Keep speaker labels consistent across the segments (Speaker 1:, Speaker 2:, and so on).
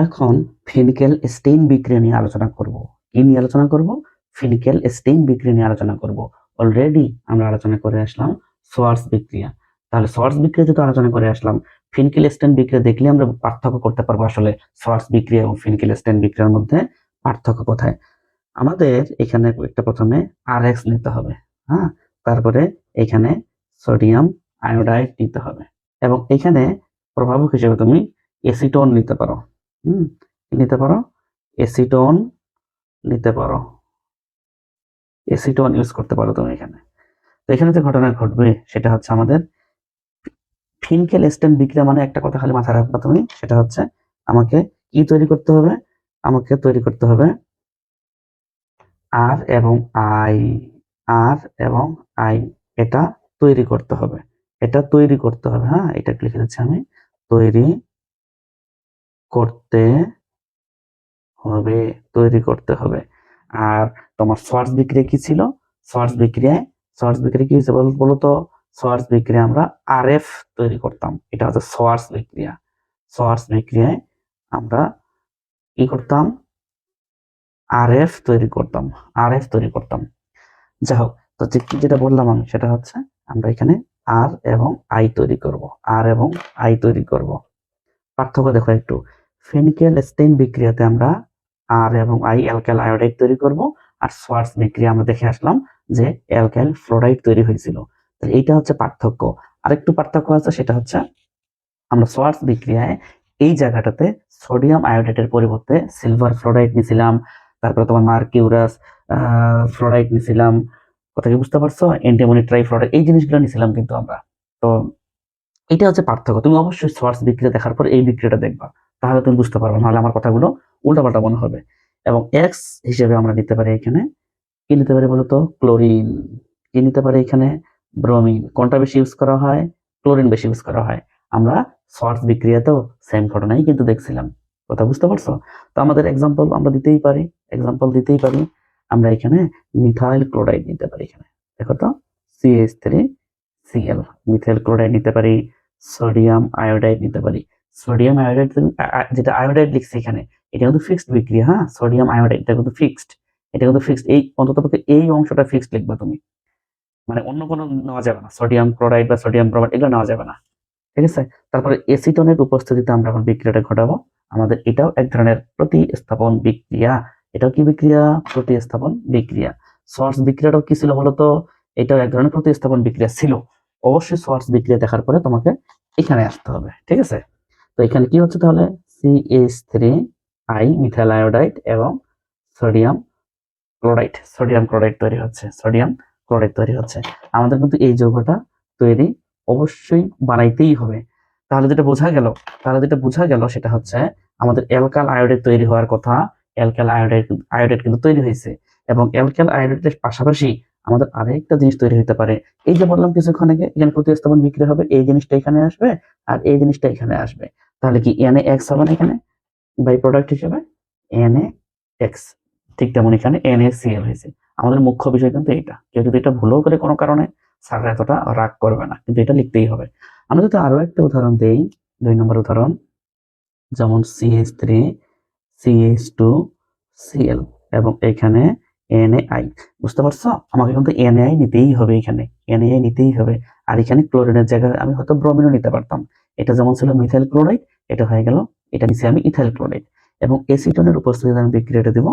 Speaker 1: এখন ফিনিক্যাল স্টেইন বিক্রিয়া নিয়ে আলোচনা করব। কি নিয়ে আলোচনা করব? ফিনিক্যাল স্টেইন বিক্রিয়া নিয়ে আলোচনা করব। অলরেডি আমরা আলোচনা করে আসলাম সোয়ার্স বিক্রিয়া। তাহলে সোয়ার্স বিক্রিয়া যেহেতু আলোচনা করে আসলাম ফিনিক্যাল স্টেইন বিক্রিয়া দেখলে আমরা পার্থক্য করতে পারব আসলে সোয়ার্স বিক্রিয়া এবং ফিনিক্যাল স্টেইন বিক্রিয়ার মধ্যে পার্থক্য কোথায়। আমাদের এখানে একটা প্রথমে আর এক্স নিতে হবে হ্যাঁ? তারপরে এখানে সোডিয়াম আয়োডাইড নিতে হবে এবং এখানে প্রভাবক হিসেবে তুমি এসিটোন নিতে পারো। হুম, নিতে পারো। এসিটোন নিতে পারো। এসিটোন ইউজ করতে পারো তুমি এখানে। তো এখানে যে ঘটনা ঘটবে, সেটা হচ্ছে আমাদের ফিনকেল স্টেন বিক্রিয়া মানে একটা কথা খালি মাথায় রাখবা তুমি, সেটা হচ্ছে আমাকে কি তৈরি করতে হবে? আমাকে তৈরি করতে হবে আর এবং আই আর এবং আই এটা তৈরি করতে হবে। এটা তৈরি করতে হবে হ্যাঁ এটা লিখে দিচ্ছি আমি। তৈরি করতে হবে, তৈরি করতে হবে। আর তোমার সোয়ার্স বিক্রিয়া কি ছিল? সোয়ার্স বিক্রিয়ায় সোয়ার্স বিক্রিয়া কি হয়েছে তো সোয়ার্স বিক্রিয়া আমরা আর এফ তৈরি করতাম। এটা হচ্ছে সোয়ার্স বিক্রিয়া। সোয়ার্স বিক্রিয়ায় আমরা কি করতাম? আর এফ তৈরি করতাম। আর এফ তৈরি করতাম। যাই হোক, তো যেটা বললাম আমি, সেটা হচ্ছে আমরা এখানে আর এবং আই তৈরি করব। আর এবং আই তৈরি করব। পার্থক্য দেখো একটু। ফেনিক্যাল স্টেইন বিক্রিয়াতে আমরা আর এবং আই অ্যালকাইল আয়োডাইড তৈরি করব। আর সোয়ার্স বিক্রিয়া আমরা দেখে আসলাম যে অ্যালকাইল ফ্লোরাইড তৈরি হয়েছিল। তো এইটা হচ্ছে পার্থক্য। আরেকটু পার্থক্য আছে, সেটা হচ্ছে আমরা সোয়ার্স বিক্রিয়ায় এই জায়গাটাতে সোডিয়াম আয়োডাইডের পরিবর্তে সিলভার ফ্লোরাইড নিছিলাম তারপরে তোমার মার্কিউরাস ফ্লোরাইড নিছিলাম কথা কি বুঝতে পারছ? অ্যান্টিমনি ট্রাই ফ্লোরাইড এই জিনিসগুলো নিছিলাম কিন্তু আমরা। তো এটা হচ্ছে পার্থক্য। তুমি অবশ্যই সোয়ার্স বিক্রিয়া দেখার পর এই বিক্রিয়াটা দেখবা। তাহলে তুমি বুঝতে পারবে, নাহলে আমার কথাগুলো উল্টাপাল্টা মনে হবে। এবং এক্স হিসেবে আমরা নিতে পারি এখানে, কি নিতে পারি বলতো? ক্লোরিন কি নিতে পারি এখানে? ব্রোমিন কোনটা বেশি ইউজ করা হয়? ক্লোরিন বেশি ইউজ করা হয়। আমরা সোয়ার্স বিক্রিয়াতেও সেম ঘটনাই কিন্তু দেখছিলাম। কথা বুঝতে পারছ? তো আমাদের এক্সাম্পল আমরা দিতেই পারি এক্সাম্পল দিতেই পারি। আমরা এখানে মিথাইল ক্লোরাইড নিতে পারি এখানে। দেখো তো CH three Cl methyl chloride নিতে পারি সোডিয়াম আয়োডাইড নিতে পারি। সোডিয়াম আয়োডাইড যেটা আয়োডাইড লিখছে এখানে, এটা কিন্তু ফিক্সড বিক্রিয়া হ্যাঁ? সোডিয়াম আয়োডাইড এটা কিন্তু ফিক্সড এটা কিন্তু ফিক্সড এই অন্ততপক্ষে এই অংশটা ফিক্সড লিখবা তুমি। মানে অন্য কোনো নেওয়া যাবে না সোডিয়াম ক্লোরাইড বা সোডিয়াম ব্রোমাইড এগুলো নেওয়া যাবে না। ঠিক আছে? তারপরে এসিটনের উপস্থিতিতে আমরা এখন বিক্রিয়াটা ঘটাবো। আমাদের এটাও এক ধরনের প্রতিস্থাপন বিক্রিয়া। এটাও কি বিক্রিয়া? প্রতিস্থাপন বিক্রিয়া। সোয়ার্স বিক্রিয়াটাও কি ছিল বলতো? এটাও এক ধরনের প্রতিস্থাপন বিক্রিয়া ছিল। অবশ্যই সোয়ার্স বিক্রিয়া দেখার পরে তোমাকে এখানে আসতে হবে। ঠিক আছে? তো এখানে কি হচ্ছে তাহলে? C H three I methyl iodide এবং সোডিয়াম ক্লোরাইড সোডিয়াম ক্লোরাইড তৈরি হচ্ছে সোডিয়াম ক্লোরাইড তৈরি হচ্ছে। আমাদের কিন্তু এই যৌগটা তৈরি অবশ্যই বানাইতেই হবে। তাহলে যেটা বোঝা গেল, তাহলে যেটা বোঝা গেল সেটা হচ্ছে আমাদের অ্যালকাল আয়োডাইড তৈরি হওয়ার কথা অ্যালকাল আয়োডাইড আয়োডাইড কিন্তু তৈরি হয়েছে এবং অ্যালকাল আয়োডাইডের পাশাপাশি আমাদের আরেকটা জিনিস তৈরি হতে পারে। এই যে বললাম কিছুক্ষণ আগে, এখানে প্রতিস্থাপন বিক্রি হবে, এই জিনিসটা এখানে আসবে আর এই জিনিসটা এখানে আসবে। তাহলে কি এন এক্স হবে না এখানে? বাই প্রোডাক্ট হিসেবে এন এক্স ঠিক তেমন এখানে এন সিএল হয়েছে। আমাদের মুখ্য বিষয় কিন্তু এটা। কেউ যদি এটা ভুলও করে কোনো কারণে স্যার এতটা রাগ করবে না। কিন্তু এটা লিখতেই হবে। আমরা যদি আরও একটা উদাহরণ দেই, দুই নম্বর উদাহরণ, যেমন CH three CH two Cl এবং এখানে এনএআই বুঝতে পারছ? আমাকে কিন্তু এনএআই নিতেই হবে এখানে। এনএআই নিতেই হবে। আর এখানে ক্লোরিনের জায়গায় আমি হয়তো ব্রোমিনও নিতে পারতাম। এটা যেমন ছিল মিথাইল ক্লোরাইড এটা হয়ে গেল। এটা নিচে আমি ইথাইল ক্লোরাইড এবং এসিটনের উপস্থিতিতে আমি বিক্রিয়াটা দেবো।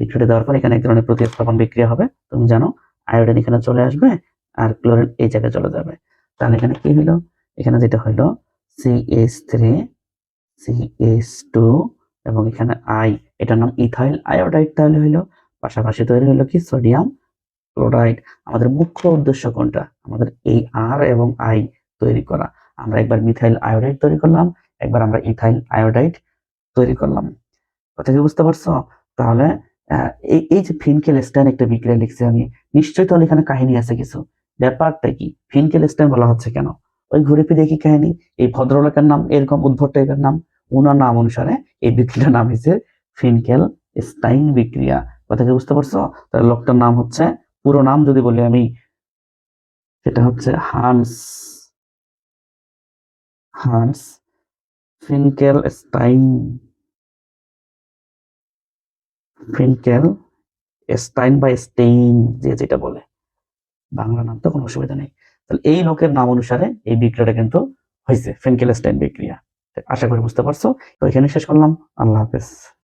Speaker 1: বিক্রিয়াটা দেওয়ার পর এখানে এক ধরনের প্রতিস্থাপন বিক্রিয়া হবে। তুমি জানো আয়োডিন এখানে চলে আসবে আর ক্লোরিন এই জায়গায় চলে যাবে। তাহলে এখানে কি হইল? এখানে যেটা হইল সিএইচ থ্রি সিএইচ টু এবং এখানে আই এটার নাম ইথাইল আয়োডাইড তাহলে হইল। পাশাপাশি তৈরি হলো কি? সোডিয়াম ক্লোরাইড আমাদের মুখ্য উদ্দেশ্য কোনটা? আমাদের এই আর এবং আই তৈরি করা। আমরা একবার মিথাইল আয়োডাইড তৈরি করলাম একবার আমরা ইথাইল আয়োডাইড তৈরি করলাম। কথা কি বুঝতে পারছ? তাহলে এই এই যে ফিনকেল স্ট্যান একটা বিক্রিয়া লিখছি আমি, নিশ্চয়ই তাহলে এখানে কাহিনী আছে কিছু। ব্যাপারটা কি? ফিনকেল স্ট্যান বলা হচ্ছে কেন? ওই ঘুরে ফিরে কি কাহিনী? এই ভদ্রলোকের নাম, এরকম উদ্ভট টাইপের নাম ওনার নাম অনুসারে এই বিক্রিয়ার নাম হয়েছে ফিনকেল স্টাইন বিক্রিয়া। কথা কি বুঝতে পারছ? তাহলে লোকটার নাম হচ্ছে, পুরো নাম যদি বলি আমি, সেটা হচ্ছে হান্স হান্স ফিনকেলস্টাইন ফিনকেল স্টাইন বা স্টেইন যে যেটা বলে। বাংলা নাম তো কোনো অসুবিধা নেই। তাহলে এই লোকের নাম অনুসারে এই বিক্রিয়াটা কিন্তু হয়েছে ফিনকেল স্টাইন বিক্রিয়া। আশা করি বুঝতে পারছ। তো এখানে শেষ করলাম। আল্লাহ হাফেজ।